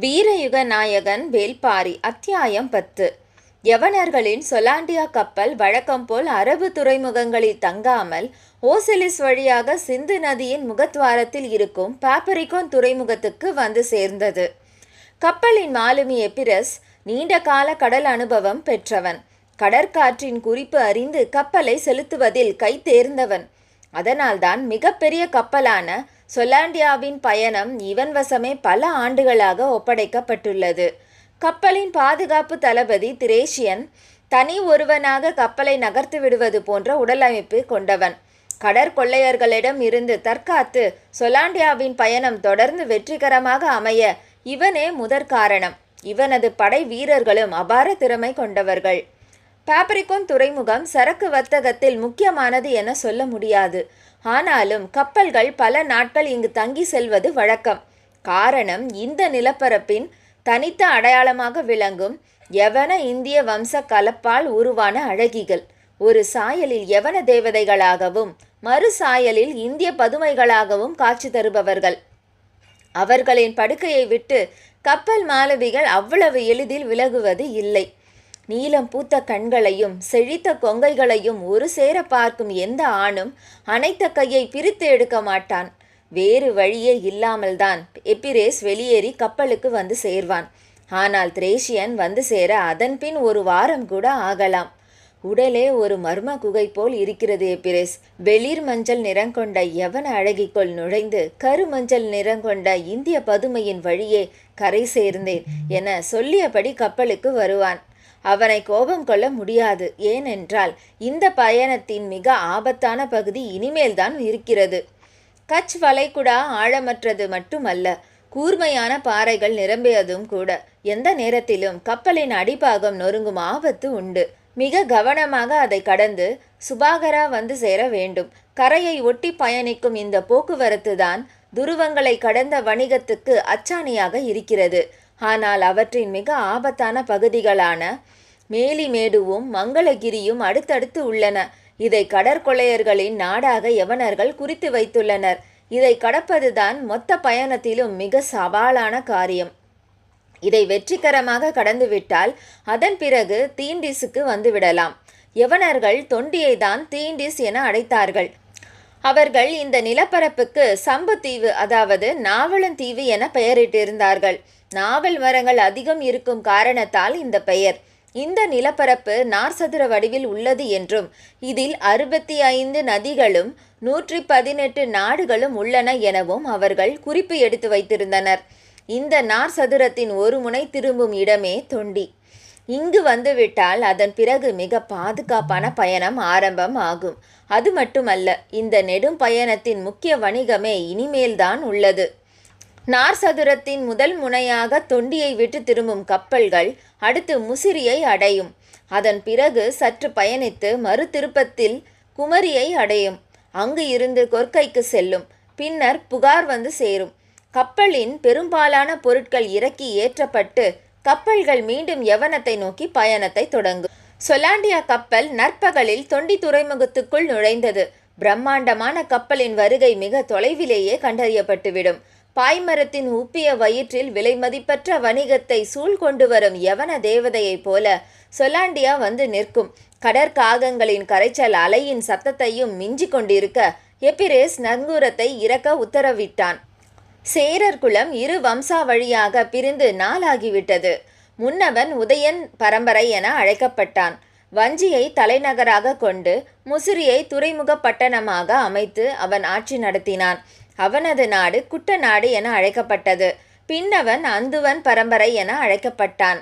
வீரயுக நாயகன் வேல்பாரி அத்தியாயம் பத்து. யவனர்களின் சொலாண்டியா கப்பல் வழக்கம் போல் அரபு துறைமுகங்களில் தங்காமல் ஓசெலிஸ் வழியாக சிந்து நதியின் முகத்வாரத்தில் இருக்கும் பாப்பரிகோன் துறைமுகத்துக்கு வந்து சேர்ந்தது. கப்பலின் மாலுமி எபிரஸ் நீண்ட கால கடல் அனுபவம் பெற்றவன். கடற்காற்றின் குறிப்பு அறிந்து கப்பலை செலுத்துவதில் கை தேர்ந்தவன். அதனால்தான் மிகப்பெரிய கப்பலான சொலாண்டியாவின் பயணம் இவன் வசமே பல ஆண்டுகளாக ஒப்படைக்கப்பட்டுள்ளது. கப்பலின் பாதுகாப்பு தளபதி திரேஷியன் தனி ஒருவனாக கப்பலை நகர்த்து விடுவது போன்ற உடலமைப்பு கொண்டவன். கடற்கொள்ளையர்களிடம் இருந்து தற்காத்து சொலாண்டியாவின் பயணம் தொடர்ந்து வெற்றிகரமாக அமைய இவனே முதற் காரணம். இவனது படை வீரர்களும் அபார திறமை கொண்டவர்கள். பாப்ரிகோன் துறைமுகம் சரக்கு வர்த்தகத்தில் முக்கியமானது என சொல்ல முடியாது. ஆனாலும் கப்பல்கள் பல நாட்கள் இங்கு தங்கி செல்வது வழக்கம். காரணம் இந்த நிலப்பரப்பின் தனித்த அடையாளமாக விளங்கும் யவன இந்திய வம்ச கலப்பால் உருவான அழகிகள். ஒரு சாயலில் யவன தேவதைகளாகவும் மறு சாயலில் இந்திய பதுமைகளாகவும் காட்சி தருபவர்கள். அவர்களின் படுக்கையை விட்டு கப்பல் மாலுமிகள் அவ்வளவு எளிதில் விலகுவது இல்லை. நீலம் பூத்த கண்களையும் செழித்த கொங்கைகளையும் ஒரு சேர பார்க்கும் எந்த ஆணும் அனைத்த கையை பிரித்து எடுக்க மாட்டான். வேறு வழியே இல்லாமல்தான் எப்பிரேஸ் வெளியேறி கப்பலுக்கு வந்து சேர்வான். ஆனால் திரேஷியன் வந்து சேர அதன்பின் ஒரு வாரம் கூட ஆகலாம். உடலே ஒரு மர்ம குகை போல் இருக்கிறது எப்பிரேஸ். வெளிர் மஞ்சள் நிறங்கொண்ட யவன அழகிக்குள் நுழைந்து கருமஞ்சள் நிறங்கொண்ட இந்திய பதுமையின் வழியே கரை சேர்ந்தேன் என சொல்லியபடி கப்பலுக்கு வருவான். அவனை கோபம் கொள்ள முடியாது. ஏனென்றால் இந்த பயணத்தின் மிக ஆபத்தான பகுதி இனிமேல்தான் இருக்கிறது. கட்ச் வளைகுடா ஆழமற்றது மட்டுமல்ல கூர்மையான பாறைகள் நிரம்பியதும் கூட. எந்த நேரத்திலும் கப்பலின் அடிப்பாகம் நொறுங்கும் ஆபத்து உண்டு. மிக கவனமாக அதை கடந்து சுபாகரா வந்து சேர வேண்டும். கரையை ஒட்டி பயணிக்கும் இந்த போக்குவரத்து தான் துருவங்களை கடந்த வணிகத்துக்கு அச்சாணியாக இருக்கிறது. ஆனால் அவற்றின் மிக ஆபத்தான பகுதிகளான மேலிமேடுவும் மங்களகிரியும் அடுத்தடுத்து உள்ளன. இதை கடற்கொள்ளையர்களின் நாடாக யவனர்கள் குறித்து வைத்துள்ளனர். இதை கடப்பதுதான் மொத்த பயணத்திலும் மிக சவாலான காரியம். இதை வெற்றிகரமாக கடந்துவிட்டால் அதன் பிறகு தீண்டிஸுக்கு வந்துவிடலாம். யவனர்கள் தொண்டியை தான் தீண்டிஸ் என அழைத்தார்கள். அவர்கள் இந்த நிலப்பரப்புக்கு சம்புத்தீவு அதாவது நாவலந்தீவு என பெயரிட்டிருந்தார்கள். நாவல் மரங்கள் அதிகம் இருக்கும் காரணத்தால் இந்த பெயர். இந்த நிலப்பரப்பு நார்சதுர வடிவில் உள்ளது என்றும் இதில் அறுபத்தி ஐந்து நதிகளும் நூற்றி பதினெட்டு நாடுகளும் உள்ளன எனவும் அவர்கள் குறிப்பு எடுத்து வைத்திருந்தனர். இந்த நார் சதுரத்தின் ஒரு முனை திரும்பும் இடமே தொண்டி. இங்கு வந்துவிட்டால் அதன் பிறகு மிக பாதுகாப்பான பயணம் ஆரம்பம் ஆகும். அது மட்டுமல்ல இந்த நெடும் பயணத்தின் முக்கிய வணிகமே இனிமேல்தான் உள்ளது. நார் சதுரத்தின் முதல் முனையாக தொண்டியை விட்டு திரும்பும் கப்பல்கள் அடுத்து முசிறியை அடையும். அதன் பிறகு சற்று பயணித்து மறு திருப்பத்தில் குமரியை அடையும். அங்கு இருந்து கொற்கைக்கு செல்லும். பின்னர் புகார் வந்து சேரும். கப்பலின் பெரும்பாலான பொருட்கள் இறக்கி ஏற்றப்பட்டு கப்பல்கள் மீண்டும் யவனத்தை நோக்கி பயணத்தை தொடங்கும் சொலாண்டியா கப்பல் நற்பகலில் தொண்டி துறைமுகத்துக்குள் நுழைந்தது. பிரம்மாண்டமான கப்பலின் வருகை மிக தொலைவிலேயே கண்டறியப்பட்டுவிடும். பாய்மரத்தின் உப்பிய வயிற்றில் விலைமதிப்பற்ற வணிகத்தை சூழ் கொண்டு வரும் யவன தேவதையைப் போல சொலாண்டியா வந்து நிற்கும். கடற்காகங்களின் கரைச்சல் அலையின் சத்தத்தையும் மிஞ்சி கொண்டிருக்க எபிரேஸ் நங்கூரத்தை இறக்க உத்தரவிட்டான். சேரர் குலம் இரு வம்சா வழியாக பிரிந்து நாளாகிவிட்டது. முன்னவன் உதயன் பரம்பரை என அழைக்கப்பட்டான். வஞ்சியை தலைநகராக கொண்டு முசிறியை துறைமுக பட்டணமாக அமைத்து அவன் ஆட்சி நடத்தினான். அவனது நாடு குட்ட நாடு என அழைக்கப்பட்டது. பின்னவன் அந்துவன் பரம்பரை என அழைக்கப்பட்டான்.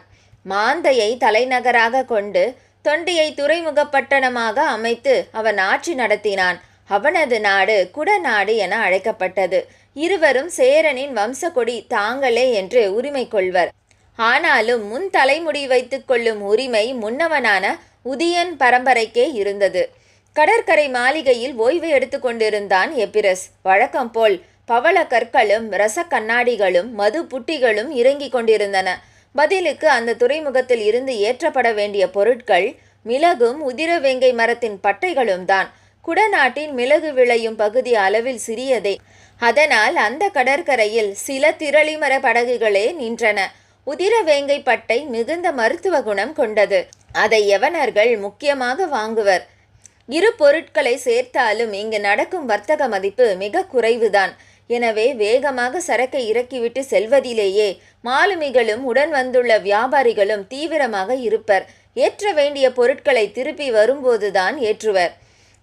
மாந்தையை தலைநகராக கொண்டு தொண்டியை துறைமுக பட்டணமாக அமைத்து அவன் ஆட்சி நடத்தினான். அவனது நாடு குடநாடு என அழைக்கப்பட்டது. இருவரும் சேரனின் வம்சக்கொடி தாங்களே என்று உரிமை கொள்வர். ஆனாலும் முன் தலைமுடி வைத்துக் கொள்ளும் உரிமை முன்னவனான உதியன் பரம்பரைக்கே இருந்தது. கடற்கரை மாளிகையில் ஓய்வு எடுத்துக்கொண்டிருந்தான் எபிரஸ். வழக்கம் போல் பவள கற்களும் ரச கண்ணாடிகளும் மது புட்டிகளும் இறங்கிக் கொண்டிருந்தன. பதிலுக்கு அந்த துறைமுகத்தில் இருந்து ஏற்றப்பட வேண்டிய பொருட்கள் மிளகும் உதிர வெங்கை மரத்தின் பட்டைகளும் தான். குடநாட்டின் மிளகு விளையும் பகுதி அளவில் சிறியதே. அதனால் அந்த கடற்கரையில் சில திரளிமர படகுகளே நின்றன. உதிரவேங்கை பட்டை மிகுந்த மருத்துவ குணம் கொண்டது. அதை யவனர்கள் முக்கியமாக வாங்குவர். இரு பொருட்களை சேர்த்தாலும் இங்கு நடக்கும் வர்த்தக மதிப்பு மிக குறைவுதான். எனவே வேகமாக சரக்கை இறக்கிவிட்டு செல்வதிலேயே மாலுமிகளும் உடன் வந்துள்ள வியாபாரிகளும் தீவிரமாக இருப்பர். ஏற்ற வேண்டிய பொருட்களை திருப்பி வரும்போதுதான் ஏற்றுவர்.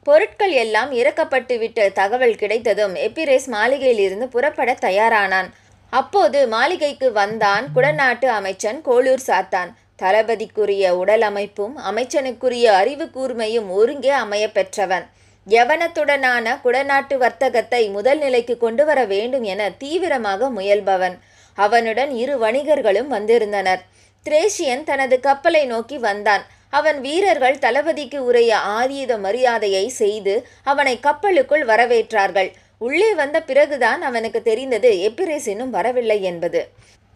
பொருட்கள் எல்லாம் இறக்கப்பட்டுவிட்ட தகவல் கிடைத்ததும் எப்பிரேஸ் மாளிகையிலிருந்து புறப்பட தயாரானான். அப்போது மாளிகைக்கு வந்தான் குடநாட்டு அமைச்சன் கோளூர் சாத்தான். தளபதிக்குரிய உடல் அமைப்பும் அமைச்சனுக்குரிய அறிவு கூர்மையும் ஒருங்கே அமைய பெற்றவன். யவனத்துடனான குடநாட்டு வர்த்தகத்தை முதல் நிலைக்கு கொண்டு வர வேண்டும் என தீவிரமாக முயல்பவன். அவனுடன் இரு வணிகர்களும் வந்திருந்தனர். திரேஷியன் தனது கப்பலை நோக்கி வந்தான். அவன் வீரர்கள் தளபதிக்கு உரிய ஆதீத மரியாதையை செய்து அவனை கப்பலுக்குள் வரவேற்றார்கள். உள்ளே வந்த பிறகுதான் அவனுக்கு தெரிந்தது எப்பிரேஸ் இன்னும் வரவில்லை என்பது.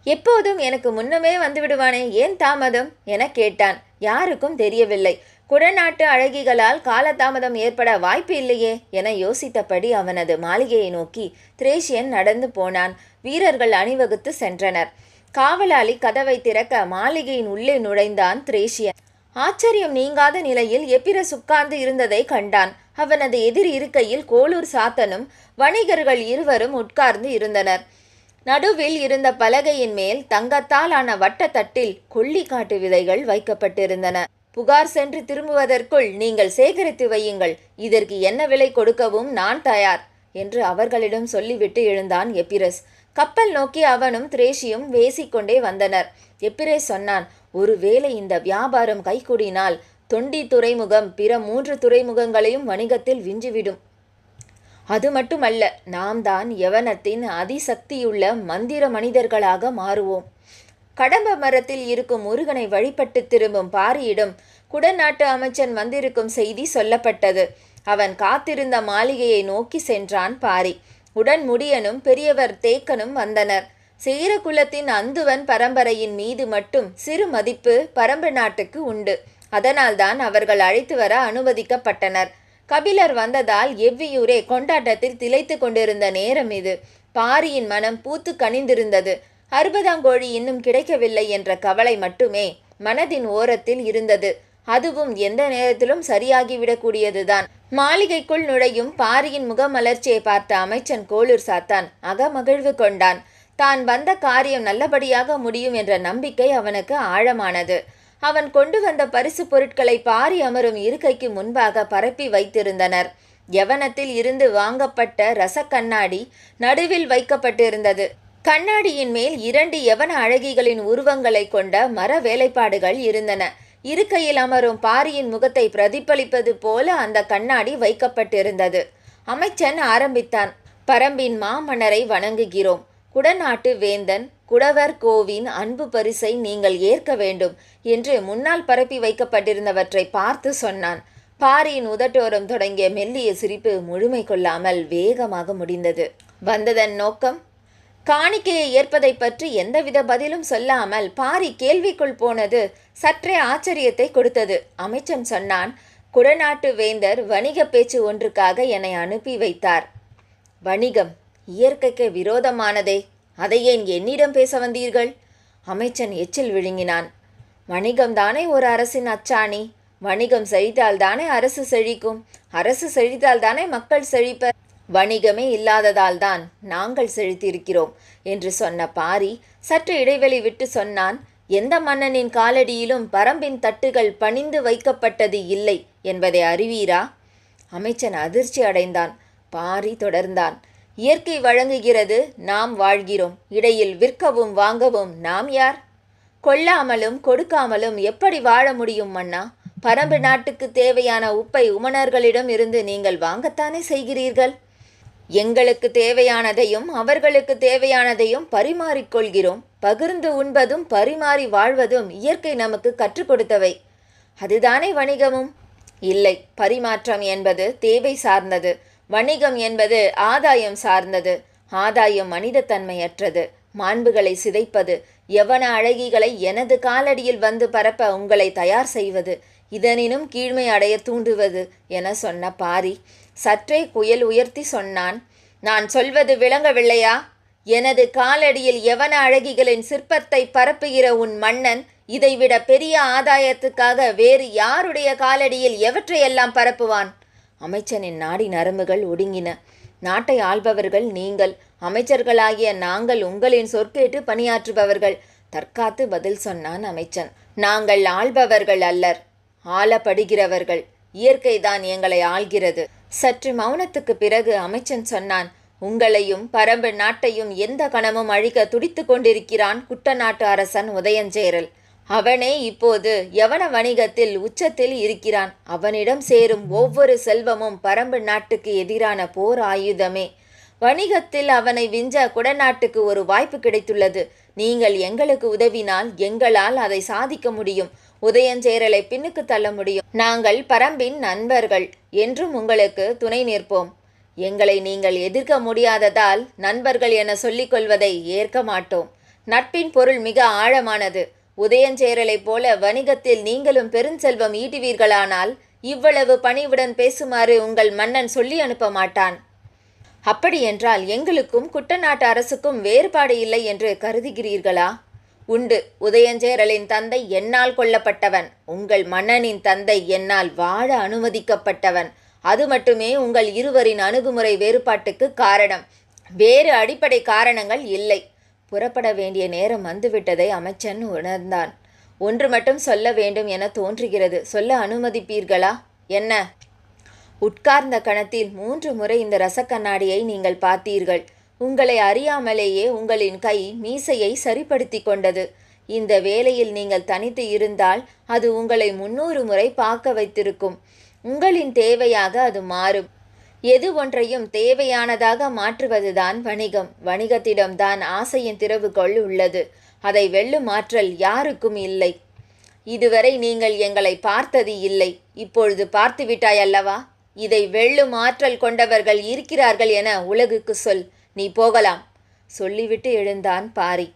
எப்போதும் எனக்கு முன்னமே வந்து விடுவானே ஏன் தாமதம்? என கேட்டான். யாருக்கும் தெரியவில்லை. குடநாட்டு அழகிகளால் காலதாமதம் ஏற்பட வாய்ப்பு இல்லையே என யோசித்தபடி அவனது மாளிகையை நோக்கி திரேஷியன் நடந்து போனான். வீரர்கள் அணிவகுத்து சென்றனர். காவலாளி கதவை திறக்க மாளிகையின் உள்ளே நுழைந்தான் திரேஷியன். ஆச்சரியம் நீங்காத நிலையில் எப்பிரஸ் உட்கார்ந்து இருந்ததை கண்டான். அவனது எதிர் இருக்கையில் கோளூர் சாத்தனும் வணிகர்கள் இருவரும் உட்கார்ந்து இருந்தனர். நடுவில் இருந்த பலகையின் மேல் தங்கத்தால் ஆன வட்டத்தட்டில் கொல்லிக்காட்டு விதைகள் வைக்கப்பட்டிருந்தன. புகார் சென்று திரும்புவதற்குள் நீங்கள் சேகரித்து வையுங்கள். இதற்கு என்ன விலை கொடுக்கவும் நான் தயார் என்று அவர்களிடம் சொல்லிவிட்டு எழுந்தான் எப்பிரஸ். கப்பல் நோக்கி அவனும் திரேஷியும் வேசிக்கொண்டே வந்தனர். எப்பிரே சொன்னான் ஒருவேளை இந்த வியாபாரம் கைகூடினால் தொண்டி துறைமுகம் பிற மூன்று துறைமுகங்களையும் வணிகத்தில் விஞ்சிவிடும். அது மட்டுமல்ல நாம் தான் யவனத்தின் அதிசக்தியுள்ள மந்திர மனிதர்களாக மாறுவோம். கடம்ப மரத்தில் இருக்கும் முருகனை வழிபட்டு திரும்பும் பாரியிடம் குடநாட்டு அமைச்சன் வந்திருக்கும் செய்தி சொல்லப்பட்டது. அவன் காத்திருந்த மாளிகையை நோக்கி சென்றான் பாரி. உடன் முடியனும் பெரியவர் தேக்கனும் வந்தனர். சேர குலத்தின் அந்துவன் பரம்பரையின் மீது மட்டும் சிறு மதிப்பு பரம்பு நாட்டுக்கு உண்டு. அதனால்தான் அவர்கள் அழைத்து வர அனுமதிக்கப்பட்டனர். கபிலர் வந்ததால் எவ்வியூரே கொண்டாட்டத்தில் திளைத்து கொண்டிருந்த நேரம் இது. பாரியின் மனம் பூத்து கனிந்திருந்தது. அறுபதாங்கோழி இன்னும் கிடைக்கவில்லை என்ற கவலை மட்டுமே மனதின் ஓரத்தில் இருந்தது. அதுவும் எந்த நேரத்திலும் சரியாகிவிடக்கூடியதுதான். மாளிகைக்குள் நுழையும் பாரியின் முகமலர்ச்சியை பார்த்த அமைச்சன் கோளூர் சாத்தான் அகமகிழ்வு கொண்டான். தான் வந்த காரியம் நல்லபடியாக முடியும் என்ற நம்பிக்கை அவனுக்கு ஆழமானது. அவன் கொண்டு வந்த பரிசு பொருட்களை பாரி அமரும் இருக்கைக்கு முன்பாக பரப்பி வைத்திருந்தனர். யவனத்தில் இருந்து வாங்கப்பட்ட ரசக்கண்ணாடி நடுவில் வைக்கப்பட்டிருந்தது. கண்ணாடியின் மேல் இரண்டு யவன அழகிகளின் உருவங்களை கொண்ட மர வேலைப்பாடுகள் இருந்தன. இருக்கையில் அமரும் பாரியின் முகத்தை பிரதிபலிப்பது போல அந்த கண்ணாடி வைக்கப்பட்டிருந்தது. அமைச்சன் ஆரம்பித்தான். பரம்பின் மாமன்னரை வணங்குகிறோம். குடநாட்டு வேந்தன் குடவர் கோவின் அன்பு பரிசை நீங்கள் ஏற்க வேண்டும் என்று முன்னால் பரப்பி வைக்கப்பட்டிருந்தவற்றை பார்த்து சொன்னான். பாரியின் உதட்டோரம் தொடங்கிய மெல்லிய சிரிப்பு முழுமை கொள்ளாமல் வேகமாக முடிந்தது. வந்ததன் நோக்கம்? காணிக்கையை ஏற்பதை பற்றி எந்தவித பதிலும் சொல்லாமல் பாரி கேள்விக்குள் போனது சற்றே ஆச்சரியத்தை கொடுத்தது. அமைச்சன் சொன்னான் குடநாட்டு வேந்தர் வணிக பேச்சு ஒன்றுக்காக என்னை அனுப்பி வைத்தார். வணிகம் இயற்கைக்கு விரோதமானதே. அதை ஏன் என்னிடம் பேச வந்தீர்கள்? அமைச்சன் எச்சில் விழுங்கினான். வணிகம்தானே ஒரு அரசின் அச்சாணி. வணிகம் செழித்தால்தானே அரசு செழிக்கும். அரசு செழித்தால்தானே மக்கள் செழிப்பர் வணிகமே இல்லாததால் தான் நாங்கள் செழித்திருக்கிறோம் என்று சொன்ன பாரி சற்று இடைவெளி விட்டு சொன்னான் எந்த மன்னனின் காலடியிலும் பரம்பின் தட்டுகள் பணிந்து வைக்கப்பட்டது இல்லை என்பதை அறிவீரா? அமைச்சன் அதிர்ச்சி அடைந்தான். பாரி தொடர்ந்தான் இயற்கை வழங்குகிறது நாம் வாழ்கிறோம். இடையில் விற்கவும் வாங்கவும் நாம் யார்? கொல்லாமலும் கொடுக்காமலும் எப்படி வாழ முடியும் மன்னா? பரம்பு நாட்டுக்கு தேவையான உப்பை உமணர்களிடம் இருந்து நீங்கள் வாங்கத்தானே செய்கிறீர்கள்? எங்களுக்கு தேவையானதையும் அவர்களுக்கு தேவையானதையும் பரிமாறிக்கொள்கிறோம் பகிர்ந்து உண்பதும் பரிமாறி வாழ்வதும் இயற்கை நமக்கு கற்றுக் கொடுத்தவை. அதுதானே வணிகமும்? இல்லை பரிமாற்றம் என்பது தேவை சார்ந்தது. வணிகம் என்பது ஆதாயம் சார்ந்தது. ஆதாயம் மனிதத்தன்மையற்றது. மாண்புகளை சிதைப்பது எவன அழகிகளை எனது காலடியில் வந்து பரப்ப உங்களை தயார் செய்வது இதனினும் கீழ்மை அடைய தூண்டுவது என சொன்ன பாரி சற்றே குயல் உயர்த்தி சொன்னான் நான் சொல்வது விளங்கவில்லையா? எனது காலடியில் எவன அழகிகளின் சிற்பத்தை பரப்புகிற உன் மன்னன் இதைவிட பெரிய ஆதாயத்துக்காக வேறு யாருடைய காலடியில் எவற்றையெல்லாம் பரப்புவான்? அமைச்சனின் நாடி நரம்புகள் ஒடுங்கின. நாட்டை ஆள்பவர்கள் நீங்கள் அமைச்சர்களாகிய நாங்கள் உங்களின் சொற்கேட்டு பணியாற்றுபவர்கள். தற்காத்து பதில் சொன்னான் அமைச்சன். நாங்கள் ஆள்பவர்கள் அல்லர் ஆளப்படுகிறவர்கள். இயற்கைதான் எங்களை ஆள்கிறது. சற்று மௌனத்துக்கு பிறகு அமைச்சன் சொன்னான் உங்களையும் பரம்பு நாட்டையும் எந்த கணமும் அழிக்க துடித்து கொண்டிருக்கிறான் குட்ட நாட்டு அரசன் உதயஞ்சேரல். அவனே இப்போது யவன வணிகத்தில் உச்சத்தில் இருக்கிறான். அவனிடம் சேரும் ஒவ்வொரு செல்வமும் பரம்பு நாட்டுக்கு எதிரான போர் ஆயுதமே. வணிகத்தில் அவனை விஞ்ச குடநாட்டுக்கு ஒரு வாய்ப்பு கிடைத்துள்ளது. நீங்கள் எங்களுக்கு உதவினால் எங்களால் அதை சாதிக்க முடியும். உதயஞ்சேரலை பின்னுக்கு தள்ள முடியும். நாங்கள் பரம்பின் நண்பர்கள். என்றும் உங்களுக்கு துணை நிற்போம். எங்களை நீங்கள் எதிர்க்க முடியாததால் நண்பர்கள் என சொல்லிக்கொள்வதை ஏற்க மாட்டோம். நட்பின் பொருள் மிக ஆழமானது. உதயஞ்சேரலைப் போல வணிகத்தில் நீங்களும் பெருஞ்செல்வம் ஈட்டுவீர்களானால் இவ்வளவு பணிவுடன் பேசுமாறு உங்கள் மன்னன் சொல்லி அனுப்ப மாட்டான் அப்படியென்றால் எங்களுக்கும் குட்டநாட்டு அரசுக்கும் வேறுபாடு இல்லை என்று கருதுகிறீர்களா? உண்டு. உதயஞ்சேரலின் தந்தை என்னால் கொல்லப்பட்டவன். உங்கள் மன்னனின் தந்தை என்னால் வாழ அனுமதிக்கப்பட்டவன். அது மட்டுமே உங்கள் இருவரின் அணுகுமுறை வேறுபாட்டுக்கு காரணம். வேறு அடிப்படை காரணங்கள் இல்லை. புறப்பட வேண்டிய நேரம் வந்துவிட்டதை அமைச்சன் உணர்ந்தான். ஒன்று மட்டும் சொல்ல வேண்டும் என தோன்றுகிறது. சொல்ல அனுமதிப்பீர்களா? என்ன? உட்கார்ந்த கணத்தில் மூன்று முறை இந்த ரசக்கண்ணாடியை நீங்கள் பார்த்தீர்கள். உங்களை அறியாமலேயே உங்களின் கை மீசையை சரிப்படுத்தி கொண்டது. இந்த வேலையில் நீங்கள் தனித்து இருந்தால் அது உங்களை முன்னூறு முறை பார்க்க வைத்திருக்கும். உங்களின் தேவையாக அது மாறும். எது ஒன்றையும் தேவையானதாக மாற்றுவதுதான் வணிகம். வணிகத்திடம்தான் ஆசையின் திறவுகோள் உள்ளது. அதை வெல்லும் ஆற்றல் யாருக்கும் இல்லை. இதுவரை நீங்கள் எங்களை பார்த்தது இல்லை. இப்பொழுது பார்த்துவிட்டாய் அல்லவா இதை வெல்லும் ஆற்றல் கொண்டவர்கள் இருக்கிறார்கள் என உலகுக்கு சொல். நீ போகலாம். சொல்லிவிட்டு எழுந்தான் பாரி.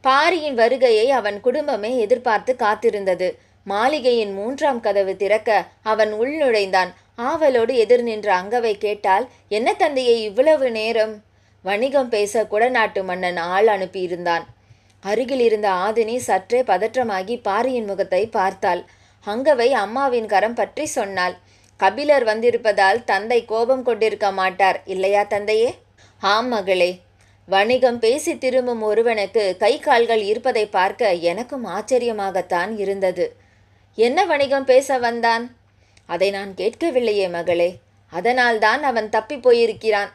பாரியின் வருகையை அவன் குடும்பமே எதிர்பார்த்து காத்திருந்தது. மாளிகையின் மூன்றாம் கதவு திறக்க அவன் உள்நுழைந்தான். ஆவலோடு எதிர் நின்ற அங்கவை கேட்டால் என்ன தந்தையை இவ்வளவு நேரம்? வணிகம் பேச குடநாட்டு மன்னன் ஆள் அனுப்பியிருந்தான். அருகில் இருந்த ஆதினி சற்றே பதற்றமாகி பாரியின் முகத்தை பார்த்தாள். அங்கவை அம்மாவின் கரம் பற்றி சொன்னாள். கபிலர் வந்திருப்பதால் தந்தை கோபம் கொண்டிருக்க மாட்டார் இல்லையா தந்தையே? ஆம் மகளே. வணிகம் பேசி திரும்பும் ஒருவனுக்கு கை கால்கள் இருப்பதை பார்க்க எனக்கும் ஆச்சரியமாகத்தான் இருந்தது. என்ன வணிகம் பேச வந்தான்? அதை நான் கேட்கவில்லையே மகளே. அதனால்தான் அவன் தப்பி போயிருக்கிறான்.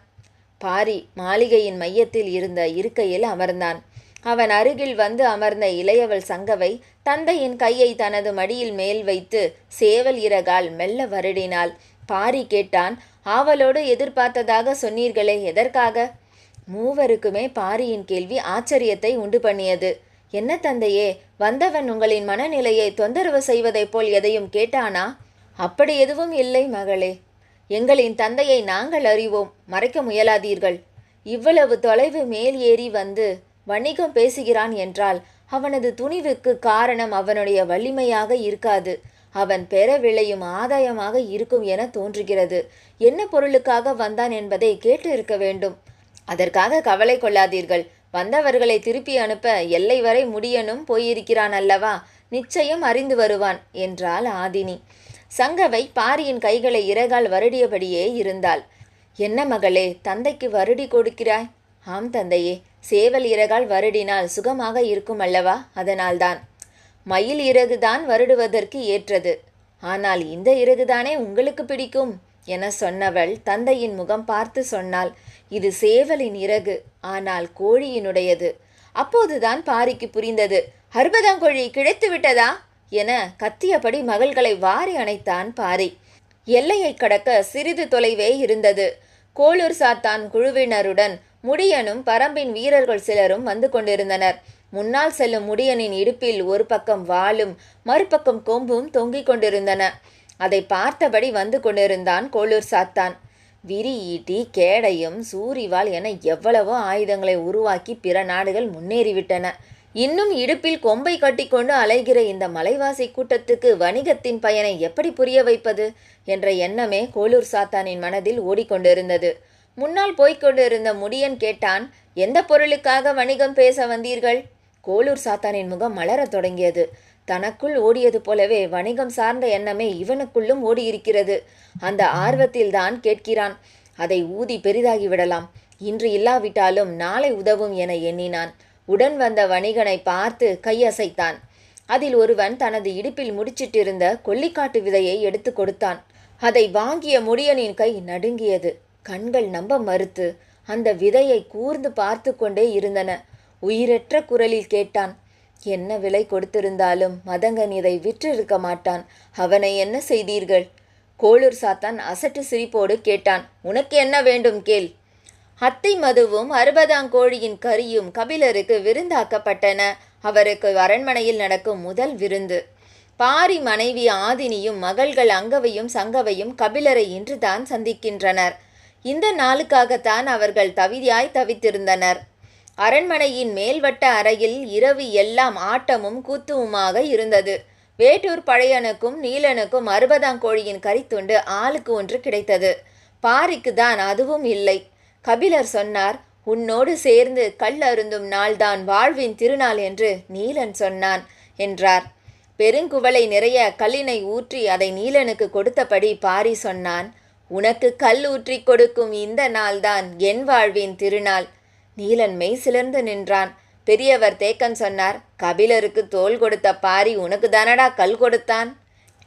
பாரி மாளிகையின் மையத்தில் இருந்த இருக்கையில் அமர்ந்தான். அவன் அருகில் வந்து அமர்ந்த இளையவள் சங்கவை தந்தையின் கையை தனது மடியில் மேல் வைத்து சேவல் இறகால் மெல்ல வருடினாள். பாரி கேட்டான் ஆவலோடு எதிர்பார்த்ததாக சொன்னீர்களே எதற்காக? மூவருக்குமே பாரியின் கேள்வி ஆச்சரியத்தை உண்டு பண்ணியது. என்ன தந்தையே வந்தவன் உங்களின் மனநிலையை தொந்தரவு செய்வதைப் போல் எதையும் கேட்டானா? அப்படி எதுவும் இல்லை மகளே. எங்களின் தந்தையை நாங்கள் அறிவோம். மறைக்க முயலாதீர்கள். இவ்வளவு தொலைவு மேல் ஏறி வந்து வணிகம் பேசுகிறான் என்றால் அவனது துணிவுக்கு காரணம் அவனுடைய வலிமையாக இருக்காது. அவன் பெற விளையும் ஆதாயமாக இருக்கும் என தோன்றுகிறது. என்ன பொருளுக்காக வந்தான் என்பதை கேட்டு இருக்க வேண்டும். அதற்காக கவலை கொள்ளாதீர்கள். வந்தவர்களை திருப்பி அனுப்ப எல்லை வரை முடியனும் போயிருக்கிறான் அல்லவா? நிச்சயம் அறிந்து வருவான் என்றாள் ஆதினி. சங்கவை பாரியின் கைகளை இறகால் வருடியபடியே இருந்தாள். என்ன மகளே தந்தைக்கு வருடி கொடுக்கிறாய்? ஆம் தந்தையே சேவல் இறகால் வருடினால் சுகமாக இருக்கும் அல்லவா? அதனால்தான். மயில் இறகுதான் வருடுவதற்கு ஏற்றது. ஆனால் இந்த இறகுதானே உங்களுக்கு பிடிக்கும்? என சொன்னவள் தந்தையின் முகம் பார்த்து சொன்னாள். இது சேவலின் இறகு ஆனால் கோழியினுடையது. அப்போதுதான் பாரிக்கு புரிந்தது. அறுபதாங்கோழி கிடைத்து விட்டதா? என கத்தியபடி மகள்களை வாரி அணைத்தான் பாரி. எல்லையை கடக்க சிறிது தொலைவே இருந்தது. கோளூர் சாத்தான் குழுவினருடன் முடியனும் பரம்பின் வீரர்கள் சிலரும் வந்து கொண்டிருந்தனர். முன்னால் செல்லும் முடியனின் இடுப்பில் ஒரு பக்கம் வாளும் மறுபக்கம் கொம்பும் தொங்கிக் கொண்டிருந்தன. அதை பார்த்தபடி வந்து கொண்டிருந்தான் கோளூர் சாத்தான். விரி ஈட்டி கேடயம் சூரிவாள் என எவ்வளவோ ஆயுதங்களை உருவாக்கி பிற நாடுகள் முன்னேறிவிட்டன. இன்னும் இடுப்பில் கொம்பை கட்டிக்கொண்டு அலைகிற இந்த மலைவாசி கூட்டத்துக்கு வணிகத்தின் பயனை எப்படி புரிய வைப்பது என்ற எண்ணமே கோலூர் சாத்தானின் மனதில் ஓடிக்கொண்டிருந்தது. முன்னால் போய்க்கொண்டிருந்த முடியன் கேட்டான் எந்த பொருளுக்காக வணிகம் பேச வந்தீர்கள்? கோலூர் சாத்தானின் முகம் மலரத் தொடங்கியது. தனக்குள் ஓடியது போலவே வணிகம் சார்ந்த எண்ணமே இவனுக்குள்ளும் ஓடியிருக்கிறது. அந்த ஆர்வத்தில்தான் கேட்கிறான் அதை ஊதி பெரிதாகி விடலாம். இன்று இல்லாவிட்டாலும் நாளை உதவும் என எண்ணினான். உடன் வந்த வணிகனை பார்த்து கையசைத்தான். அதில் ஒருவன் தனது இடுப்பில் முடிச்சிட்டிருந்த கொல்லிக்காட்டு விதையை எடுத்து கொடுத்தான். அதை வாங்கிய முடியனின் கை நடுங்கியது. கண்கள் நம்ப மறுத்து அந்த விதையை கூர்ந்து பார்த்து கொண்டே இருந்தன. உயிரற்ற குரலில் கேட்டான் என்ன விலை கொடுத்திருந்தாலும் மதங்கன் இதை விற்றிருக்க மாட்டான். அவனை என்ன செய்தீர்கள்? கோளூர் சாத்தான் அசட்டு சிரிப்போடு கேட்டான் உனக்கு என்ன வேண்டும் கேள். அத்தை மதுவும் அறுபதாம் கோழியின் கறியும் கபிலருக்கு விருந்தாக்கப்பட்டன. அவருக்கு அரண்மனையில் நடக்கும் முதல் விருந்து. பாரி மனைவி ஆதினியும் மகள்கள் அங்கவையும் சங்கவையும் கபிலரை இன்றுதான் சந்திக்கின்றனர். இந்த நாளுக்காகத்தான் அவர்கள் தவியாய் தவித்திருந்தனர். அரண்மனையின் மேல்வட்ட அறையில் இரவு எல்லாம் ஆட்டமும் கூத்துவுமாக இருந்தது. வேட்டூர் பழையனுக்கும் நீலனுக்கும் அறுபதாம் கோழியின் கறித்துண்டு ஆளுக்கு ஒன்று கிடைத்தது. பாரிக்கு தான் அதுவும் இல்லை. கபிலர் சொன்னார் உன்னோடு சேர்ந்து கல் அருந்தும் நாள்தான் வாழ்வின் திருநாள் என்று நீலன் சொன்னான் என்றார். பெருங்குவளை நிறைய கல்லினை ஊற்றி அதை நீலனுக்கு கொடுத்தபடி பாரி சொன்னான் உனக்கு கல் ஊற்றி கொடுக்கும் இந்த நாள்தான் என் வாழ்வின் திருநாள். நீலன் மெய் சிலர்ந்து நின்றான். பெரியவர் தேக்கன் சொன்னார் கபிலருக்கு தோல் கொடுத்த பாரி உனக்கு தானடா கல் கொடுத்தான்?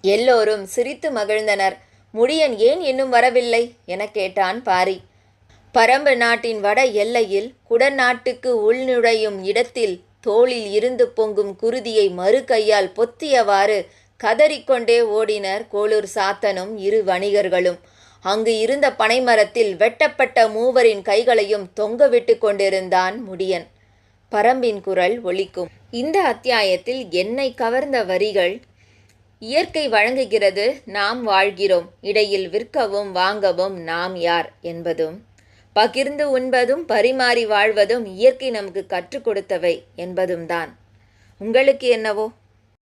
எல்லோரும் சிரித்து மகிழ்ந்தனர். முடியன் ஏன் இன்னும் வரவில்லை? என கேட்டான் பாரி. பரம்பு நாட்டின் வட எல்லையில் குடநாட்டுக்கு உள்நுழையும் இடத்தில் தோளில் இருந்து பொங்கும் குருதியை மறு கையால் பொத்தியவாறு கதறிக்கொண்டே ஓடினர் கோளூர் சாத்தனும் இரு வணிகர்களும். அங்கு இருந்த பனைமரத்தில் வெட்டப்பட்ட மூவரின் கைகளையும் தொங்கவிட்டு கொண்டிருந்தான் முடியன். பரம்பின் குரல் ஒலிக்கும். இந்த அத்தியாயத்தில் என்னை கவர்ந்த வரிகள் இயற்கை வழங்குகிறது நாம் வாழ்கிறோம். இடையில் விற்கவும் வாங்கவும் நாம் யார்? என்பதும் பகிர்ந்து உண்பதும் பரிமாறி வாழ்வதும் இயற்கை நமக்கு கற்றுக் கொடுத்தவை என்பதும் தான் உங்களுக்கு என்னவோ?